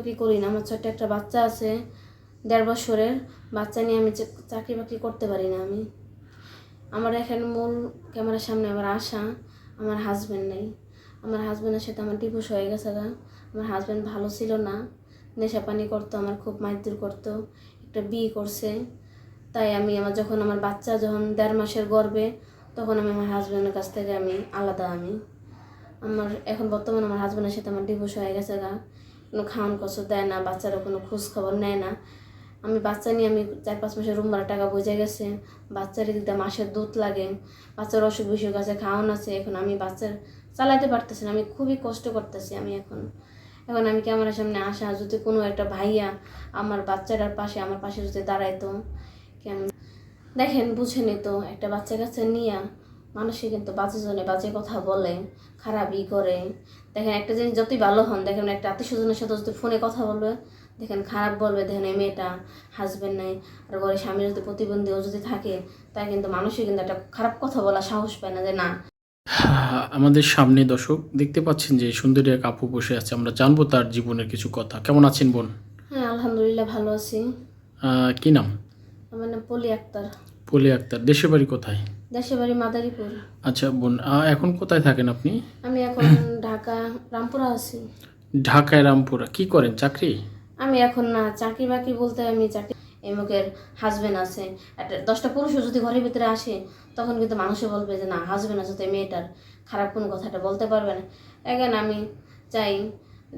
বাকরি করি না। আমার ছোট্ট একটা বাচ্চা আছে, দেড় বছরের। বাচ্চা নিয়ে আমি চাকরি বাকরি করতে পারি না আমি। আমার এখানে মূল ক্যামেরার সামনে আমার আশা, আমার হাজব্যান্ড নেই। আমার হাজব্যান্ডের সাথে আমার ডিভোর্স হয়ে গেছে গা। আমার হাজব্যান্ড ভালো ছিল না। নেশা পানি করতো, আমার খুব মারধর করতো, একটা বিয়ে করছে। তাই আমি আমার যখন আমার বাচ্চা যখন দেড় মাসের গর্বে, তখন আমি আমার হাজব্যান্ডের কাছ থেকে আমি আলাদা আমি। আমার এখন বর্তমানে আমার হাজব্যান্ডের সাথে আমার ডিভোর্স হয়ে গেছে গা। কোনো খাওয়ান কষ্ট দেয় না, বাচ্চারা কোনো খোঁজ খবর নেয় না। আমি বাচ্চা নিয়ে আমি চার পাঁচ মাসের রুম ভাড়া টাকা বুঝে গেছে। বাচ্চার দিকটা মাসের দুধ লাগে, বাচ্চার অসুখ বিসুখ আছে, খাওয়ান আছে, এখন আমি বাচ্চার চালাতে পারতেছি না, আমি খুবই কষ্ট করতেছি আমি এখন। এখন আমি ক্যামেরার সামনে আসা, যদি কোনো একটা ভাইয়া আমার বাচ্চাটার পাশে, আমার পাশে যদি দাঁড়াইতো, কেমন? দেখেন বুঝেনি তো একটা বাচ্চা কাছে নিয়ে মানুষে কিন্তু বাজে জনে বাজে কথা বলে খারাপই করে। দেখেন একটা জিনিস যতই ভালো হন দেখেন একটা আত্মীয় স্বজনের সাথে যদি ফোনে কথা বলবে দেখেন খারাপ বলবে দেখেন এই মেয়েটা হাজবেন্ড নেই আর ঘরে স্বামী যদি প্রতিবন্ধীও যদি থাকে তাই কিন্তু মানুষই কিন্তু একটা খারাপ কথা বলা সাহস পায় না যে না। হ্যাঁ, আমাদের সামনে দর্শক দেখতে পাচ্ছেন যে সুন্দরী এক আপু বসে আছে আমরা জানব তার জীবনের কিছু কথা। কেমন আছেন বোন? হ্যাঁ আলহামদুলিল্লাহ ভালো আছি। কি নাম? আমার নাম পলি আক্তার। পলি আক্তার দেশের বাড়ি কোথায়? দেশের বাড়ি মাদারীপুর। আচ্ছা বোন এখন কোথায় থাকেন আপনি? আমি এখন ঢাকা রামপুরা আছি। ঢাকায় রামপুরা। কি করেন চাকরি? আমি এখন না চাকরি বাকরি বলতে আমি চাকরি এমুকের হাজবেন্ড আছে। একটা দশটা পুরুষও যদি ঘরের ভিতরে আসে তখন কিন্তু মানুষে বলবে যে না হাজবেন্ড আছে তো মেয়েটার। খারাপ কোনো কথাটা বলতে পারবে না। এখন আমি চাই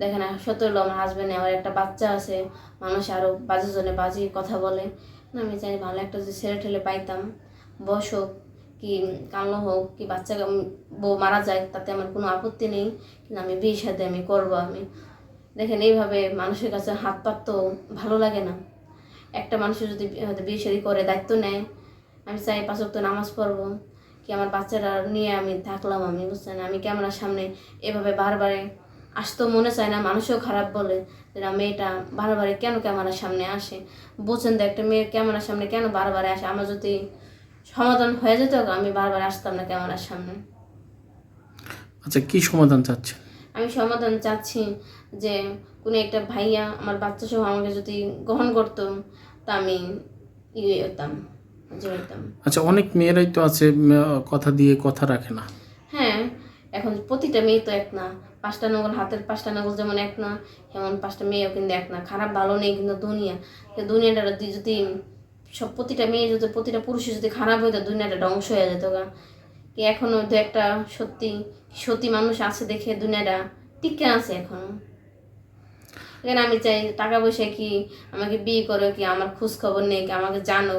দেখেন সত্য হলো আমার হাজবেন্ডে আমার একটা বাচ্চা আছে মানুষ আরও বাজে জনে বাজে কথা বলে। আমি চাই ভালো একটা যদি ছেলে ঠেলে পাইতাম বয়স হোক কি কালো হোক, কি বাচ্চা বউ মারা যায় তাতে আমার কোনো আপত্তি নেই। কিন্তু আমি বিয়ের সাথে আমি করব আমি। দেখেন এইভাবে মানুষের কাছে হাত পাত তো ভালো লাগে না। একটা মানুষের যদি বিয়ে শাদী করে দায়িত্ব নেয়, আমি চাই পাঁচ ওয়াক্ত নামাজ পড়ব, কি আমার বাচ্চারা নিয়ে আমি থাকলাম আমি, বুঝছেন? আমি ক্যামেরার সামনে এভাবে বারবারে আসতো মনে চায় না, মানুষও খারাপ বলে যে না, মেয়েটা বারবারে কেন ক্যামেরার সামনে আসে? বুঝছেন তো, একটা মেয়ের ক্যামেরার সামনে কেন বারবার আসে? আমার যদি সমাধান হয়ে যেত আমি বারবার আসতাম না ক্যামেরার সামনে। আচ্ছা কি সমাধান চাচ্ছেন? আমি সমাধান চাচ্ছি যে কোনো একটা ভাইয়া আমার বাচ্চা সহ আমাকে যদি গ্রহণ করতো তা আমি ইয়ে হতাম আচ্ছা অনেক মেয়েরাই তো আছে কথা দিয়ে কথা রাখে না। হ্যাঁ এখন প্রতিটা মেয়ে তো এক না। পাঁচটা নগল হাতের পাঁচটা নগল যেমন এক না এমন পাঁচটা মেয়েও কিন্তু এক না। খারাপ ভালো নেই কিন্তু দুনিয়া। দুনিয়াটা যদি সব প্রতিটা মেয়ে যদি, প্রতিটা পুরুষ যদি খারাপ হইতো দুনিয়াটা ধ্বংস হয়ে যেত গা। কি এখনও দু একটা সত্যি সত্যি মানুষ আছে দেখে দুনিয়াটা টিকে আছে এখনও। এখানে আমি চাই টাকা পয়সা কি, আমাকে বিয়ে করে কি, আমার খোঁজ খবর নেই কি, আমাকে জানো,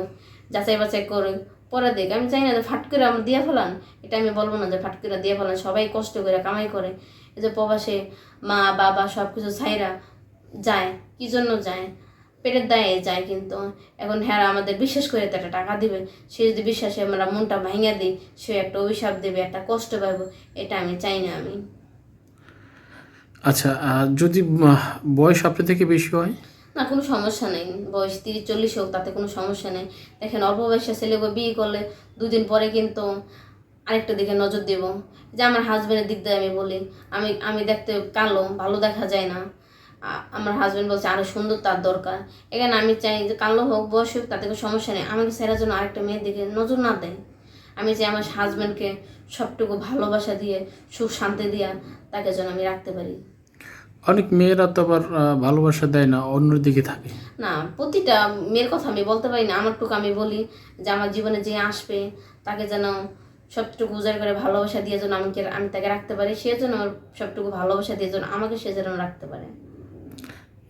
যাচাই বাছাই করে, পরে দেখ। আমি চাই না যে ফাট করে আমার দিয়ে ফেলান, এটা আমি বলব না যে ফাট করে দিয়ে ফেলান, সবাই কষ্ট করে কামাই করে। এই যে প্রবাসে মা, বাবা সব কিছু ছাইরা যায়, কি জন্য যায়? পেটের দায়ে যায় কিন্তু। এখন হ্যাঁ আমাদের বিশ্বাস করে তো একটা টাকা দিবে। সে যদি বিশ্বাসে আমরা মনটা ভাঙিয়ে দিই সে একটা অভিশাপ দেবে একটা কষ্ট পাবো এটা আমি চাই না আমি। আচ্ছা যদি বয়স আপনার থেকে বেশি হয়? না কোনো সমস্যা নেই। বয়স তিরিশ চল্লিশ হোক তাতে কোনো সমস্যা নেই। দেখেন অল্প বয়সে ছেলেকে বিয়ে করলে দুদিন পরে কিন্তু আরেকটা দিকে নজর দেব। যে আমার হাজব্যান্ডের দিক দিয়ে আমি বলি আমি আমি দেখতে কালো ভালো দেখা যায় না। আমার হাজব্যান্ড বলছে আরও সুন্দর তার দরকার। এখানে আমি চাই যে কালো হোক বয়স হোক তাতে কোনো সমস্যা নেই। আমাকে সেরার জন্য আরেকটা মেয়ের দিকে নজর না দেয়। আমি চাই আমার হাজব্যান্ডকে সবটুকু ভালোবাসা দিয়ে সুখ শান্তি দিয়া তাকে যেন আমি রাখতে পারি। অনেক মেয়েরা তো আবার ভালোবাসা দেয় না অন্য দিকে থাকে। না প্রতিটা মেয়ের কথা আমি বলতে পারি না। আমারটুকু আমি বলি যে আমার জীবনে যে আসবে তাকে যেন সবটুকু উজাড় করে ভালোবাসা দিয়ে যেন আমাকে আমি তাকে রাখতে পারি। সে যেন আমার সবটুকু ভালোবাসা দিয়ে যেন আমাকে সে যেন রাখতে পারে।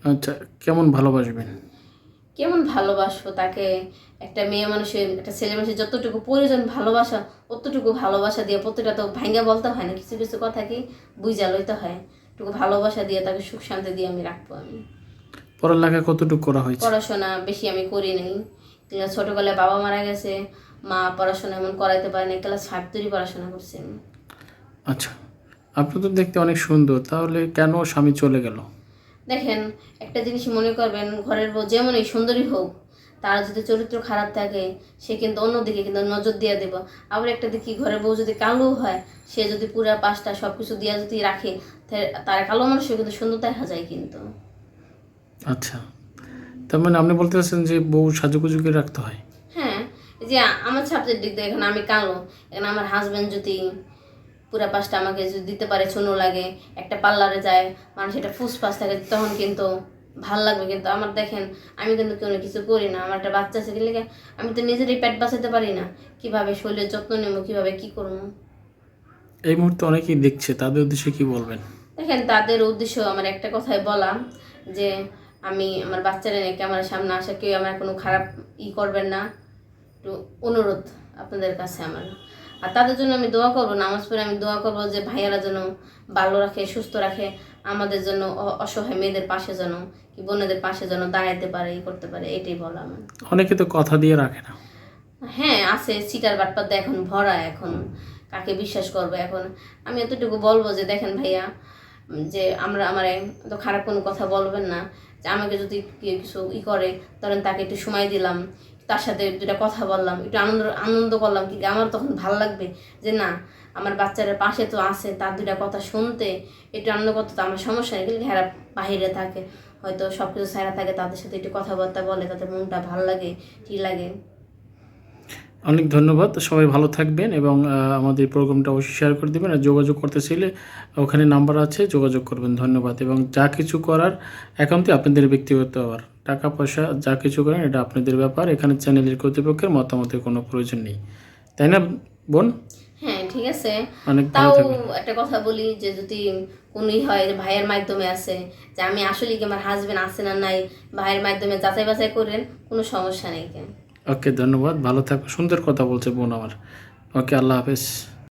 আচ্ছা কেমন ভালোবাসবেন? কেমন ভালোবাসবো তাকে? একটা মেয়ে মানুষের একটা ছেলে মানুষের যতটুকু প্রয়োজন ভালোবাসা অতটুকু ভালোবাসা দিয়ে প্রতিটা তো ভাঙ্গা বলতে হয় না কিছু কিছু কথা কি বুঝা লইতে হয়। একটুকু ভালোবাসা দিয়ে তাকে সুখ শান্তি দিয়ে আমি রাখব আমি। পড়ালেখা কতটুকু করা হয়েছে? পড়াশোনা বেশি আমি করি নাই। ছোটোবেলায় বাবা মারা গেছে মা পড়াশোনা এমন করাইতে পারে না ক্লাস ফাইভ তৈরি পড়াশোনা করছি আচ্ছা আপনি তো দেখতে অনেক সুন্দর তাহলে কেন স্বামী চলে গেল? দেখেন একটা জিনিস মনে করবেন ঘরের বউ যেমনই সুন্দরী হোক তার যদি চরিত্র খারাপ থাকে সে কিন্তু অন্যদিকে কিন্তু নজর দিয়ে দেব। আবার একটা দেখি ঘরের বউ যদি কালো হয় সে যদি পুরা পাঁচটা সব কিছু দিয়ে যদি রাখে তার কালো মানুষও কিন্তু সুন্দর দেখা যায় কিন্তু। আচ্ছা। তার মানে আপনি বলতে চাচ্ছেন যে বউ সাজুগুজু করে রাখতে হয়? হ্যাঁ যে আমার সাবজেক্ট দিক দিয়ে এখন আমি কালো এখন আমার হাজব্যান্ড যদি পুরা পাশটা আমাকে যদি দিতে পারে ছোনো লাগে একটা পার্লারে যায় মানুষ এটা ফুসফাস থাকে তখন কিন্তু ভালো লাগবে। কিন্তু আমার দেখেন আমি কিন্তু কোনো কিছু করি না। আমার একটা বাচ্চা আছে গেলে আমি তো নিজেরই পেট বাঁচাতে পারি না। কীভাবে শরীরের যত্ন নেব কীভাবে কি করব? এই মুহূর্তে অনেকেই দেখছে তাদের উদ্দেশ্যে কি বলবেন? দেখেন তাদের উদ্দেশ্য আমার একটা কথাই বলা যে আমি আমার বাচ্চারা নিয়ে ক্যামেরার সামনে আসা কেউ আমার কোনো খারাপ ই করবেন না। একটু অনুরোধ আপনাদের কাছে আমার। আর তাদের জন্য আমি দোয়া করব নামাজ পড়ে আমি দোয়া করব যে ভাইয়ারা যেন ভালো রাখে সুস্থ রাখে আমাদের জন্য অসহায় মেয়েদের পাশে যেন কি বোনেদের পাশে যেন দাঁড়াইতে পারে ই করতে পারে এটাই বলা আমার। অনেকে তো কথা দিয়ে রাখে না। হ্যাঁ আছে সিটার বাটপাত এখন ভরা এখন কাকে বিশ্বাস করবে এখন? আমি এতটুকু বলব যে দেখেন ভাইয়া যে আমরা আমার তো খারাপ কোনো কথা বলবেন না যে আমাকে যদি কিছু ই করে ধরেন তাকে একটু সময় দিলাম তার সাথে দুটা কথা বললাম, একটু আনন্দ আনন্দ করলাম কি, আমার তখন ভালো লাগবে যে না, আমার বাচ্চারা পাশে তো আছে, তার দুটা কথা শুনতে, একটু আনন্দ করতে তো আমার সমস্যা নেই, কিন্তু হেরা বাহিরে থাকে, হয়তো সব কিছু সারা থাকে, তাদের সাথে একটু কথাবার্তা বলে, তাদের মনটা ভালো লাগে কী লাগে। অনেক ধন্যবাদ। সবাই ভালো থাকবেন এবং আমাদের প্রোগ্রামটা অবশ্যই শেয়ার করে দেবেন আর যোগাযোগ করতে চাইলে ওখানে নাম্বার আছে যোগাযোগ করবেন। ধন্যবাদ। এবং যা কিছু করার একান্তই আপনাদের ব্যক্তিগত ব্যাপার টাকা পয়সা যা কিছু করেন এটা আপনাদের ব্যাপার। এখানে চ্যানেলের কর্তৃপক্ষের মতামতের কোনো প্রয়োজন নেই। তাই না বোন? হ্যাঁ ঠিক আছে। তাও একটা কথা বলি যে যদি কোনোই হয় ভাইয়ের মাধ্যমে আছে যে আমি আসলে কি আমার হাজবেন্ড আছে না নাই ভাইয়ের মাধ্যমে যাচাই বাছাই করেন কোনো সমস্যা নেই। কেন ওকে ধন্যবাদ। ভালো থাকো। সুন্দর কথা বলছে বোন আমার। ওকে আল্লাহ হাফেজ।